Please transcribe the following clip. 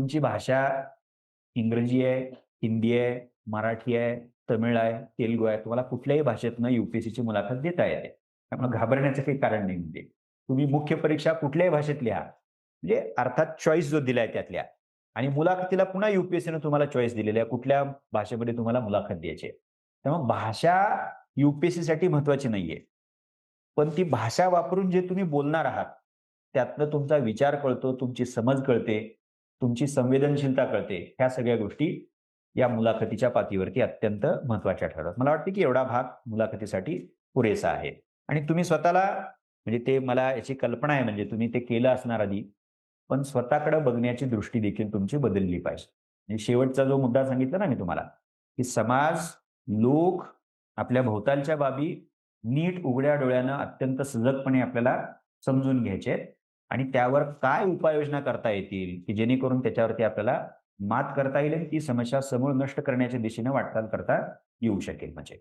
तुमची भाषा इंग्रजी आहे हिंदी आहे मराठी आहे तमिळ आहे तेलुगू आहे तुम्हाला कुठल्याही भाषेतनं युपीएससीची मुलाखत देता येते. त्यामुळे घाबरण्याचं काही कारण नाही म्हणजे तुम्ही मुख्य परीक्षा कुठल्याही भाषेत लिहा. म्हणजे अर्थात चॉईस जो दिलाय त्यातल्या. आणि मुलाखतीला पुन्हा युपीएससीनं तुम्हाला चॉईस दिलेली आहे कुठल्या भाषेमध्ये तुम्हाला मुलाखत द्यायची आहे. त्यामुळे भाषा युपीएससी साठी महत्वाची नाहीये. पण ती भाषा वापरून जे तुम्ही बोलणार आहात त्यातनं तुमचा विचार कळतो तुमची समज कळते. तुमची संवेदनशीलता कळते. ह्या सगळ्या गोष्टी या मुलाखतीच्या पातळीवरती अत्यंत महत्त्वाच्या ठरतात. मला वाटते की एवढा भाग मुलाखतीसाठी पुरेसा आहे. आणि तुम्ही स्वतःला म्हणजे ते मला याची कल्पना आहे म्हणजे तुम्ही ते केलं असणार आधी पण स्वतःकडे बघण्याची दृष्टी देखील तुमची बदलली पाहिजे. म्हणजे शेवटचा जो मुद्दा सांगितला ना मी तुम्हाला की समाज लोक आपल्या भोवतालच्या बाबी नीट उघड्या डोळ्यानं अत्यंत सजगपणे आपल्याला समजून घ्यायचे आहेत आणि त्यावर काय उपाययोजना करता येतील की जेणेकरून त्याच्यावरती आपल्याला मात करता येईल आणि ती समस्या समूळ नष्ट करण्याच्या दिशेने वाटचाल करता येऊ शकेल म्हणजे.